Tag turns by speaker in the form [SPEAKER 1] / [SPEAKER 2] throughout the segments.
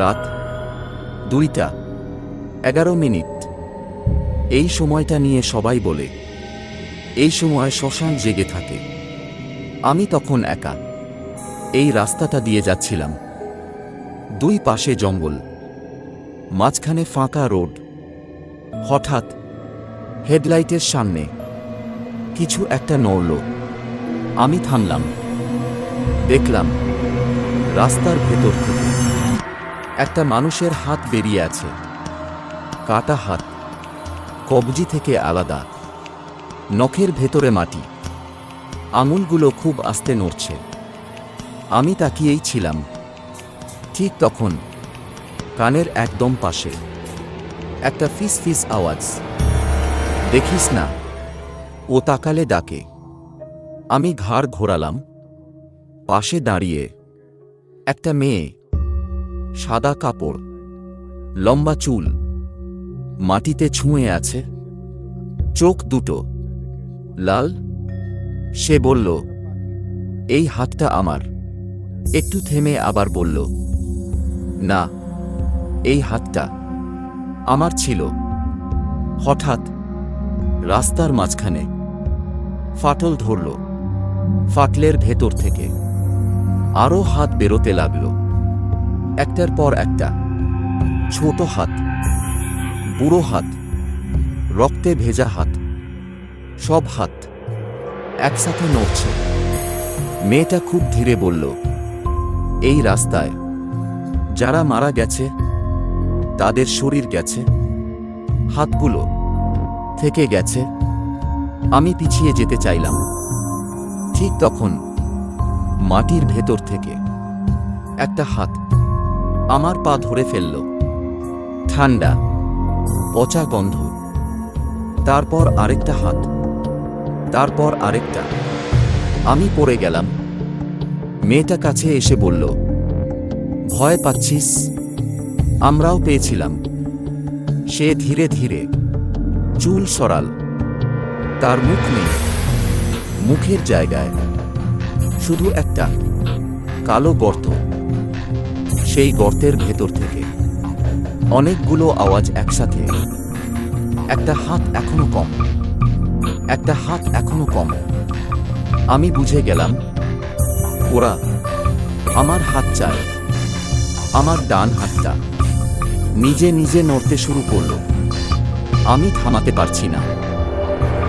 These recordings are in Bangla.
[SPEAKER 1] রাত দুইটা, এগারো মিনিট। এই সময়টা নিয়ে সবাই বলে, এই সময় শ্মশান জেগে থাকে। আমি তখন একা। এই রাস্তাটা দিয়ে যাচ্ছিলাম। দুই পাশে জঙ্গল, মাঝখানে ফাঁকা রোড। হঠাৎ হেডলাইটের সামনে কিছু একটা নড়ল। আমি থামলাম। দেখলাম রাস্তার ভেতর থেকে একটা মানুষের হাত বেরিয়ে আছে। কাটা হাত, কবজি থেকে আলাদা। নখের ভেতরে মাটি। আঙুলগুলো খুব আস্তে নড়ছে। আমি তাকিয়েই ছিলাম। ঠিক তখন, কানের একদম পাশে। একটা ফিস ফিস আওয়াজ। দেখিস না, ও তাকালে ডাকে। আমি ঘাড় ঘোরালাম। পাশে দাঁড়িয়ে, একটা মেয়ে সাদা কাপড়, লম্বা চুল, মাটিতে ছুঁয়ে আছে, চোখ দুটো, লাল। সে বলল, এই হাতটা আমার। একটু থেমে আবার বলল, না, এই হাতটা আমার ছিল। হঠাৎ রাস্তার মাঝখানে ফাটল ধরল, ফাটলের ভেতর থেকে আরও হাত বেরোতে লাগল। একটার পর একটা। ছোট হাত, বুড়ো হাত, রক্তে ভেজা হাত, সব হাত একসাথে নড়ছে। মেয়েটা খুব ধীরে বলল, এই রাস্তায় যারা মারা গেছে, তাদের শরীর গেছে, হাতগুলো থেকে গেছে, আমি পিছিয়ে যেতে চাইলাম। ঠিক তখন মাটির ভেতর থেকে একটা হাত আমার পা ধরে ফেলল। ঠান্ডা, পচা গন্ধ। তারপর আরেকটা হাত। তারপর আরেকটা। আমি পড়ে গেলাম। মেয়েটা কাছে এসে বলল, ভয় পাচ্ছিস? আমরাও পেয়েছিলাম। সে ধীরে ধীরে চুল সরাল। তার মুখ নেই। মুখের জায়গায়। শুধু একটা কালো গর্ত। সেই গর্তের ভেতর থেকে। অনেকগুলো আওয়াজ একসাথে। একটা হাত এখনও কম। একটা হাত এখনও কম। আমি বুঝে গেলাম, ওরা আমার হাত চায়, আমার ডান হাতটা। নিজে নিজে নড়তে শুরু করল। আমি থামাতে পারছি না।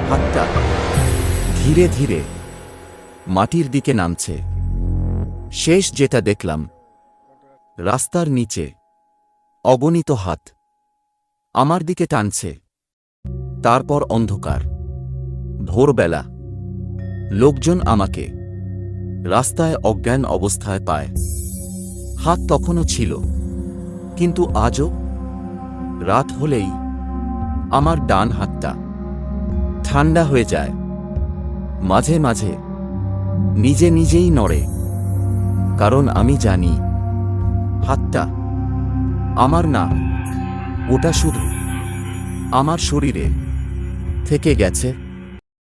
[SPEAKER 1] হাতটা ধীরে ধীরে মাটির দিকে নামছে। শেষ যেটা দেখলাম রাস্তার নিচে। অগণিত হাত। আমার দিকে টানছে। তারপর অন্ধকার। ভোরবেলা। লোকজন আমাকে রাস্তায় অজ্ঞান অবস্থায় পায়। হাত তখনও ছিল। কিন্তু আজও রাত হলেই আমার ডান হাতটা ঠান্ডা হয়ে যায়। মাঝে মাঝে নিজে নিজেই নড়ে। কারণ আমি জানি হাতটা। আমার না ওটা শুধু আমার শরীরে থেকে গেছে।